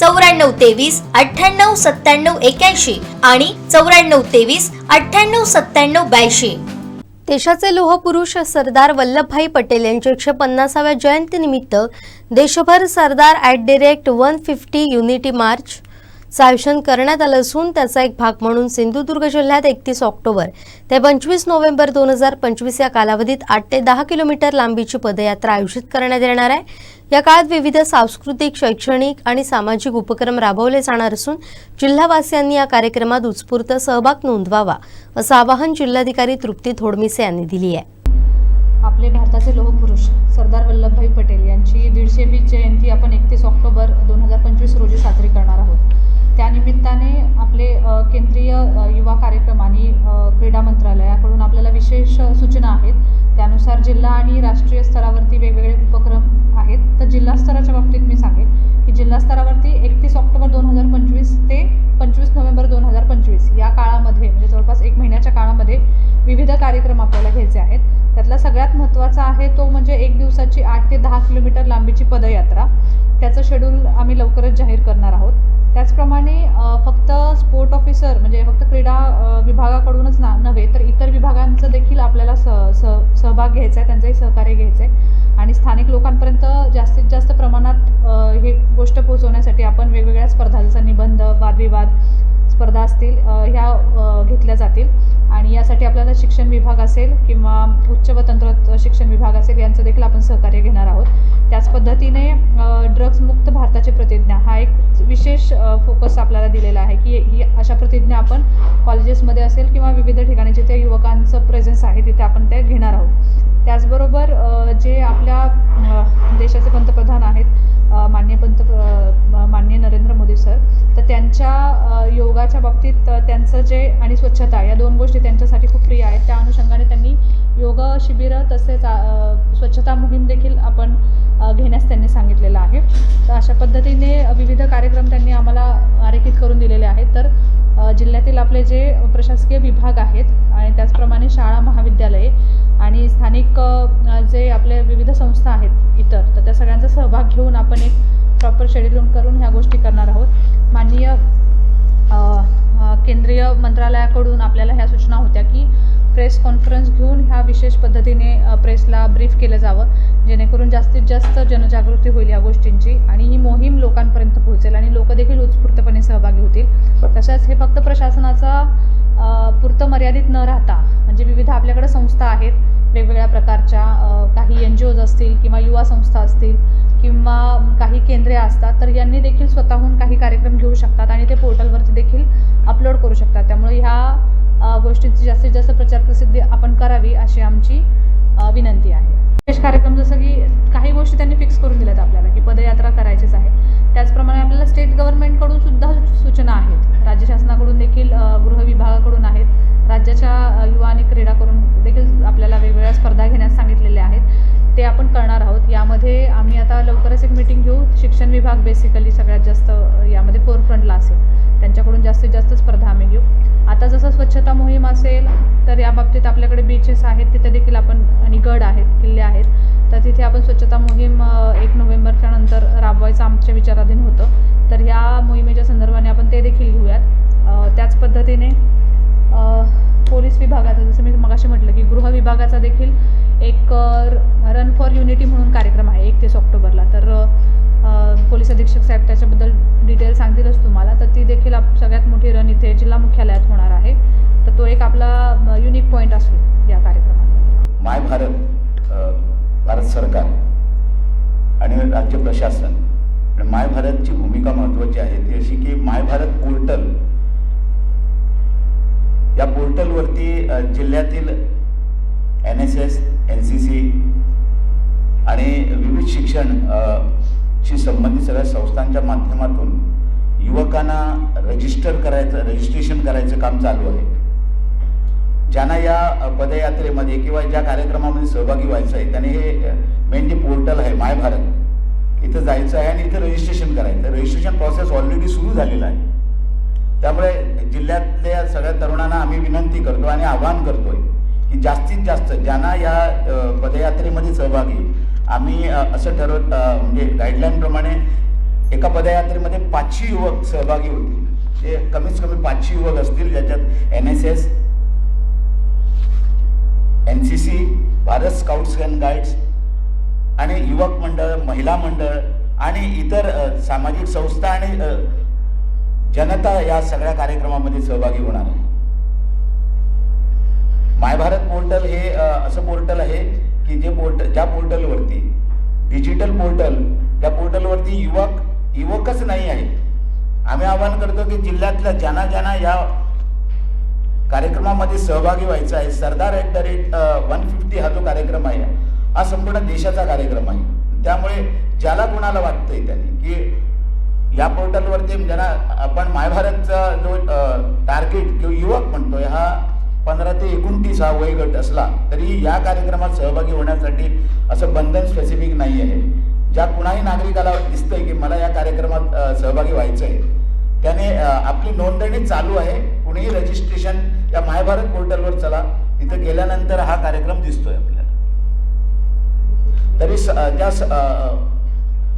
चौऱ्याण्णव तेवीस अठ्ठ्याण्णव सत्त्याण्णव एक्याऐंशी आणि चौऱ्याण्णव तेवीस अठ्ठ्याण्णव सत्त्याण्णव ब्याऐंशी. देशाचे लोहपुरुष सरदार वल्लभभाई पटेल यांच्या एकशे पन्नासाव्या जयंतीनिमित्त देशभर Sardar at the rate one fifty unity march चं आयोजन करण्यात आलं असून त्याचा एक भाग म्हणून सिंधुदुर्ग जिल्ह्यात एकतीस ऑक्टोबर ते पंचवीस नोव्हेंबर दोन हजार पंचवीस या कालावधीत आठ ते दहा किलोमीटर लांबीची पदयात्रा आयोजित करण्यात येणार आहे. या काळात विविध सांस्कृतिक शैक्षणिक आणि सामाजिक उपक्रम राबवले जाणार असून जिल्हावासियांनी या कार्यक्रमात उत्स्फूर्त सहभाग नोंदवावा असं आवाहन जिल्हाधिकारी तृप्ती थोडमिसे यांनी दिली आहे. आपले भारताचे लोहपुरुष सरदार वल्लभभाई पटेल यांची दीडशेवी जयंती आपण एकतीस ऑक्टोबर दोन हजार पंचवीस रोजी साजरी करणार आहोत. त्यानिमित्ताने आपले केंद्रीय युवा कार्यक्रम आणि क्रीडा मंत्रालयाकडून आपल्याला विशेष सूचना आहेत. त्यानुसार जिल्हा आणि राष्ट्रीय स्तरावरती वेगवेगळे उपक्रम आहेत. तर जिल्हा स्तराच्या बाबतीत मी सांगेन की जिल्हा स्तरावरती एकतीस ऑक्टोबर दोन हजार पंचवीस ते पंचवीस नोव्हेंबर दोन हजार पंचवीस या काळामध्ये म्हणजे जवळपास एक महिन्याच्या काळामध्ये विविध कार्यक्रम आपल्याला घ्यायचे आहेत. त्यातला सगळ्यात महत्त्वाचा आहे तो म्हणजे दिवसाची आठ ते दहा किलोमीटर लांबीची पदयात्रा. त्याचं शेड्यूल आम्ही लवकरच जाहीर करणार आहोत. त्याचप्रमाणे फक्त स्पोर्ट ऑफिसर म्हणजे फक्त क्रीडा विभागाकडूनच ना नव्हे तर इतर विभागांचं देखील आपल्याला स स सहभाग घ्यायचा आहे त्यांचंही सहकार्य घ्यायचं आहे आणि स्थानिक लोकांपर्यंत जास्तीत जास्त प्रमाणात हे गोष्ट पोहोचवण्यासाठी आपण वेगवेगळ्या स्पर्धा निबंध वादविवाद स्पर्धा असतील ह्या घेतल्या जातील. आणि यासाठी आपल्याला शिक्षण विभाग असेल किंवा उच्च व तंत्र शिक्षण विभाग असेल यांचं देखील आपण सहकार्य घेणार आहोत. त्याच पद्धतीने ड्रग्ज मुक्त भारताची प्रतिज्ञा हा एक विशेष फोकस आपल्याला दिलेला आहे की ही अशा प्रतिज्ञा आपण कॉलेजेसमध्ये असेल किंवा विविध ठिकाणी जिथे युवकांचं प्रेझेन्स आहे तिथे आपण त्या घेणार आहोत. त्याचबरोबर जे आपल्या देशाचे पंतप्रधान आहेत मान्य पंत अ, माननीय नरेंद्र मोदी सर तर त्यांच्या योगा योगाच्या बाबतीत त्यांचं जे आणि स्वच्छता या दोन गोष्टी त्यांच्यासाठी खूप प्रिय आहेत. त्या अनुषंगाने त्यांनी योग शिबिरं तसेच स्वच्छता मोहीम देखील आपण घेण्यास त्यांनी सांगितलेलं आहे. तर अशा पद्धतीने विविध कार्यक्रम त्यांनी आम्हाला आरेखित करून दिलेले आहेत. तर जिल्ह्यातील आपले जे प्रशासकीय विभाग आहेत आणि त्याचप्रमाणे शाळा महाविद्यालये आणि स्थानिक जे आपले विविध संस्था आहेत इतर तर त्या सगळ्यांचा सहभाग घेऊन आपण एक प्रॉपर शेड्यूल करून ह्या गोष्टी करणार मंत्रालयाकडून आपल्याला ह्या सूचना होत्या की प्रेस कॉन्फरन्स घेऊन ह्या विशेष पद्धतीने प्रेसला ब्रीफ केलं जावं. जेणेकरून जास्तीत जास्त जनजागृती होईल या गोष्टींची आणि ही मोहीम लोकांपर्यंत पोहोचेल आणि लोक देखील उत्स्फूर्तपणे सहभागी होतील. तसंच हे फक्त प्रशासनाचा पुरतं मर्यादित न राहता म्हणजे विविध आपल्याकडे संस्था आहेत वेगवेगळ्या प्रकारच्या काही एन जी ओज असतील किंवा युवा संस्था असतील किंवा काही केंद्रे असतात तर यांनी देखील स्वतःहून काही कार्यक्रम घेऊ शकतात आणि ते पोर्टलवरती देखील अपलोड करू शकतात. त्यामुळे ह्या गोष्टींची जास्तीत जास्त प्रचार प्रसिद्धी आपण करावी अशी आमची विनंती आहे. विशेष कार्यक्रम जसं की काही गोष्टी त्यांनी फिक्स करून दिल्यात आपल्याला की पदयात्रा करायचीच आहे. त्याचप्रमाणे आपल्याला स्टेट गव्हर्नमेंटकडून सुद्धा सूचना आहेत. राज्य शासनाकडून देखील गृह विभागाकडून आहेत. राज्याच्या युवा आणि क्रीडाकडून देखील आपल्याला वेगवेगळ्या स्पर्धा घेण्यास सांगितलेल्या आहेत. ते आपण करणार आहोत. यामध्ये आम्ही आता लवकरच एक मिटिंग घेऊ शिक्षण विभाग बेसिकली सगळ्यात जास्त यामध्ये फोरफ्रंटला असेल. त्यांच्याकडून जास्तीत जास्त स्पर्धा आम्ही घेऊ. आता जसं स्वच्छता मोहीम असेल तर या बाबतीत आपल्याकडे बीचेस आहेत तिथे देखील आपण आणि गड आहेत किल्ले आहेत. तर तिथे आपण स्वच्छता मोहीम एक नोव्हेंबरच्या नंतर राबवायचं आमच्या विचाराधीन होतं. तर ह्या मोहिमेच्या संदर्भाने आपण ते देखील घेऊयात अ, त्याच पद्धतीने अ, पोलीस विभागाचा जसं मी मगाशी म्हटलं की गृह विभागाचा देखील एक रन फॉर युनिटी म्हणून कार्यक्रम आहे एकतीस ऑक्टोबरला. तर पोलीस अधीक्षक साहेब त्याच्याबद्दल डिटेल सांगतीलच तुम्हाला. तर ती देखील आप सगळ्यात मोठी रन इथे जिल्हा मुख्यालयात होणार आहे. तर तो एक आपला युनिक पॉईंट असेल या कार्यक्रमात. माय भारत भारत सरकार आणि राज्य प्रशासन आणि माय भारतची भूमिका महत्त्वाची आहे. ती अशी की माय भारत पोर्टल या पोर्टलवरती जिल्ह्यातील N S S N C C आणि विविध शिक्षण शी संबंधित सगळ्या संस्थांच्या माध्यमातून युवकांना रजिस्टर करायचं रजिस्ट्रेशन करायचं काम चालू आहे. ज्यांना या पदयात्रेमध्ये किंवा ज्या कार्यक्रमामध्ये सहभागी व्हायचं आहे त्याने हे मेन जे पोर्टल आहे माय भारत इथं जायचं आहे आणि इथं रजिस्ट्रेशन करायचं रजिस्ट्रेशन प्रोसेस ऑलरेडी सुरू झालेला आहे. त्यामुळे जिल्ह्यातल्या सगळ्या तरुणांना आम्ही विनंती करतो आणि आवाहन करतोय की जास्तीत जास्त ज्यांना या पदयात्रेमध्ये सहभागी आम्ही असं ठरव म्हणजे गाईडलाईनप्रमाणे एका पदयात्रेमध्ये पाचशे युवक सहभागी होतील. ते कमीत कमी पाचशे युवक असतील ज्याच्यात N S S N C C Bharat scouts and guides आणि युवक मंडळ महिला मंडळ आणि इतर सामाजिक संस्था आणि जनता या सगळ्या कार्यक्रमामध्ये सहभागी होणार आहे. माय भारत पोर्टल हे असं पोर्टल आहे की जे पोर्टल ज्या पोर्टलवरती डिजिटल पोर्टल त्या पोर्टलवरती युवक युवकच नाही आहे. आम्ही आवाहन करतो की जिल्ह्यातल्या ज्यांना ज्यांना या कार्यक्रमामध्ये सहभागी व्हायचा आहे Sardar at the rate one fifty हा जो कार्यक्रम आहे हा संपूर्ण देशाचा कार्यक्रम आहे. त्यामुळे ज्याला कोणाला वाटतंय त्यांनी की या पोर्टलवरती ज्यांना आपण मायभारतचा जो टार्गेट किंवा युवक म्हणतोय हा पंधरा ते एकोणतीस हा वयगट असला तरी या कार्यक्रमात सहभागी होण्यासाठी असं बंधन स्पेसिफिक नाही आहे ज्या कुणाही नागरिकाला दिसतंय की मला या कार्यक्रमात सहभागी व्हायचं आहे त्याने आपली नोंदणी चालू आहे. कुणीही रजिस्ट्रेशन या मायभारत पोर्टलवर चला. तिथे गेल्यानंतर हा कार्यक्रम दिसतोय आपल्याला. तरी स- त्या स-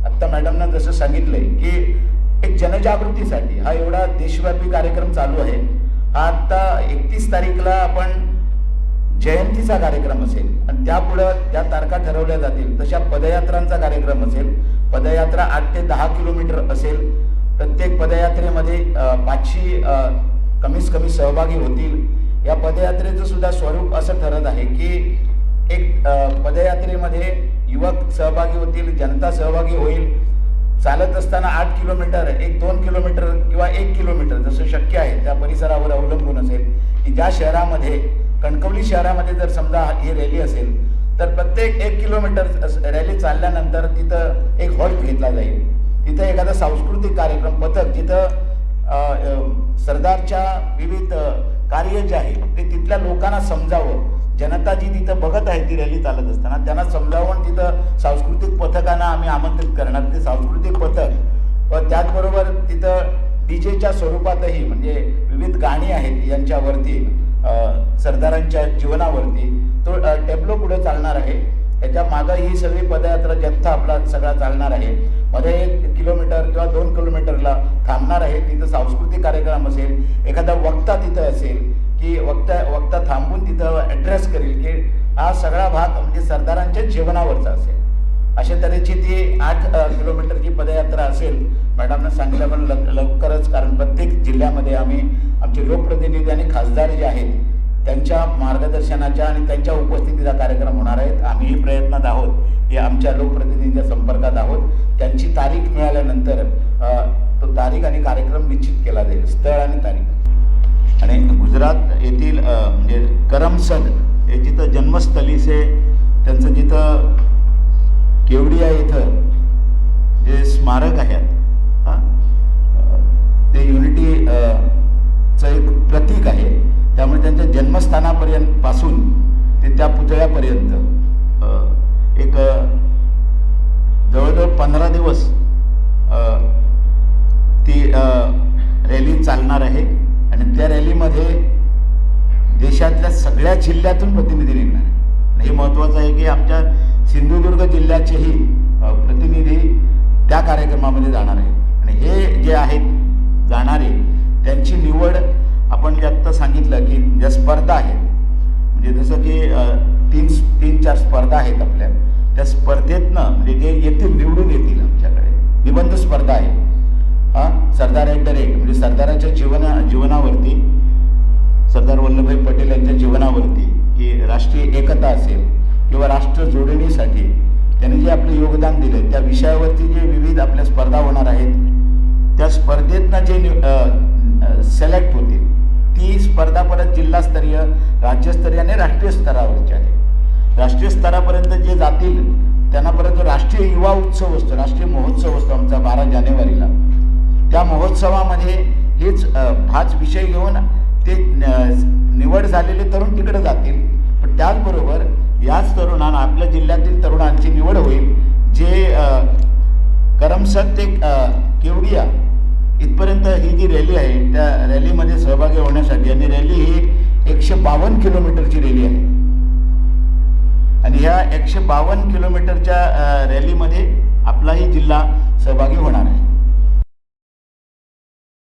आत्ता मॅडमनं जसं सांगितलंय की एक जनजागृतीसाठी हा एवढा देशव्यापी कार्यक्रम चालू आहे. हा आत्ता एकतीस तारीखला आपण जयंतीचा कार्यक्रम असेल आणि त्यापुढं त्या तारखा ठरवल्या जातील. तशा पदयात्रांचा कार्यक्रम असेल. पदयात्रा आठ ते दहा किलोमीटर असेल. प्रत्येक पदयात्रेमध्ये पाचशे अ, कमीत कमी सहभागी होतील. या पदयात्रेचं सुद्धा स्वरूप असं ठरत आहे की एक पदयात्रेमध्ये युवक सहभागी होतील जनता सहभागी होईल. चालत असताना आठ किलोमीटर एक दोन किलोमीटर किंवा एक किलोमीटर जसं शक्य आहे त्या परिसरावर अवलंबून असेल. की ज्या शहरामध्ये कणकवली शहरामध्ये जर समजा ही रॅली असेल तर प्रत्येक एक किलोमीटर रॅली चालल्यानंतर तिथं एक हॉल्ट घेतला जाईल. तिथं एखादा सांस्कृतिक कार्यक्रम पथक जिथं सरदारच्या विविध कार्य जे आहे ते तिथल्या लोकांना समजावं. जनता जी तिथं बघत आहे ती रॅली चालत असताना त्यांना समजावून तिथं सांस्कृतिक पथकांना आम्ही आमंत्रित करणार. ते सांस्कृतिक पथक व त्याचबरोबर तिथं डीजेच्या स्वरूपातही म्हणजे विविध गाणी आहेत यांच्यावरती सरदारांच्या जीवनावरती तो टेबलो पुढे चालणार आहे. त्याच्या मागं ही सगळी पदयात्रा जनता आपला सगळा चालणार आहे. मध्ये एक किलोमीटर किंवा दोन किलोमीटरला थांबणार आहे. तिथं सांस्कृतिक कार्यक्रम असेल एखादा वक्ता तिथं असेल की वक्ता वक्ता थांबून तिथं ॲड्रेस करेल की हा सगळा भाग म्हणजे सरदारांच्या जीवनावरचा असेल. अशा तऱ्हेची ती आठ किलोमीटरची पदयात्रा असेल. मॅडमनं सांगितलं पण लवकरच कारण प्रत्येक जिल्ह्यामध्ये आम्ही आमचे लोकप्रतिनिधी आणि खासदार जे आहेत त्यांच्या मार्गदर्शनाच्या आणि त्यांच्या उपस्थितीचा कार्यक्रम होणार आहेत आम्हीही प्रयत्नात आहोत की आमच्या लोकप्रतिनिधींच्या संपर्कात आहोत. त्यांची तारीख मिळाल्यानंतर तो तारीख आणि कार्यक्रम निश्चित केला जाईल. स्थळ आणि तारीख. येथील म्हणजे करमसद हे जिथं जन्मस्थलीचे त्यांचं जिथं केवडिया इथं जे स्मारक आहेत ते युनिटी चं एक प्रतीक आहे. त्यामुळे त्यांच्या जन्मस्थानापर्यंत पासून ते त्या पुतळ्यापर्यंत एक जवळजवळ पंधरा दिवस ती रॅली चालणार आहे. आणि त्या रॅलीमध्ये देशातल्या सगळ्या जिल्ह्यातून प्रतिनिधी निघणार आहे हे महत्त्वाचं आहे की आमच्या सिंधुदुर्ग जिल्ह्याचेही प्रतिनिधी त्या कार्यक्रमामध्ये जाणार आहेत. आणि हे जे आहेत जाणारे त्यांची निवड आपण जे आत्ता सांगितलं की ज्या स्पर्धा आहेत म्हणजे जसं की तीन तीन चार स्पर्धा आहेत आपल्या. त्या स्पर्धेतनं म्हणजे जे येतील निवडून येतील आमच्याकडे. निबंध स्पर्धा आहे. हा सरदार ॲट द रेट म्हणजे सरदाराच्या जीवना जीवनावर. सरदार वल्लभभाई पटेल यांच्या जीवनावरती की राष्ट्रीय एकता असेल किंवा राष्ट्र जोडणीसाठी त्यांनी जे आपलं योगदान दिलं त्या विषयावरती जे विविध आपल्या स्पर्धा होणार आहेत त्या स्पर्धेतनं जे सिलेक्ट होतील ती स्पर्धा परत जिल्हास्तरीय राज्यस्तरीय आणि राष्ट्रीय स्तरावरची आहे. राष्ट्रीय स्तरापर्यंत जे जातील त्यांना परत राष्ट्रीय युवा उत्सव असतो राष्ट्रीय महोत्सव असतो आमचा बारा जानेवारीला त्या महोत्सवामध्ये हेच अ, हाच विषय घेऊन ते न- निवड झालेले तरुण तिकडे जातील. पण त्याचबरोबर याच तरुणांना आपल्या जिल्ह्यातील तरुणांची निवड होईल. जे अ, करमसद ते केवडिया इथपर्यंत ही जी रॅली आहे त्या रॅलीमध्ये सहभागी होण्यासाठी आणि रॅली ही एकशे बावन्न किलोमीटरची रॅली आहे. आणि ह्या एकशे बावन्न किलोमीटरच्या रॅलीमध्ये आपलाही जिल्हा सहभागी होणार आहे.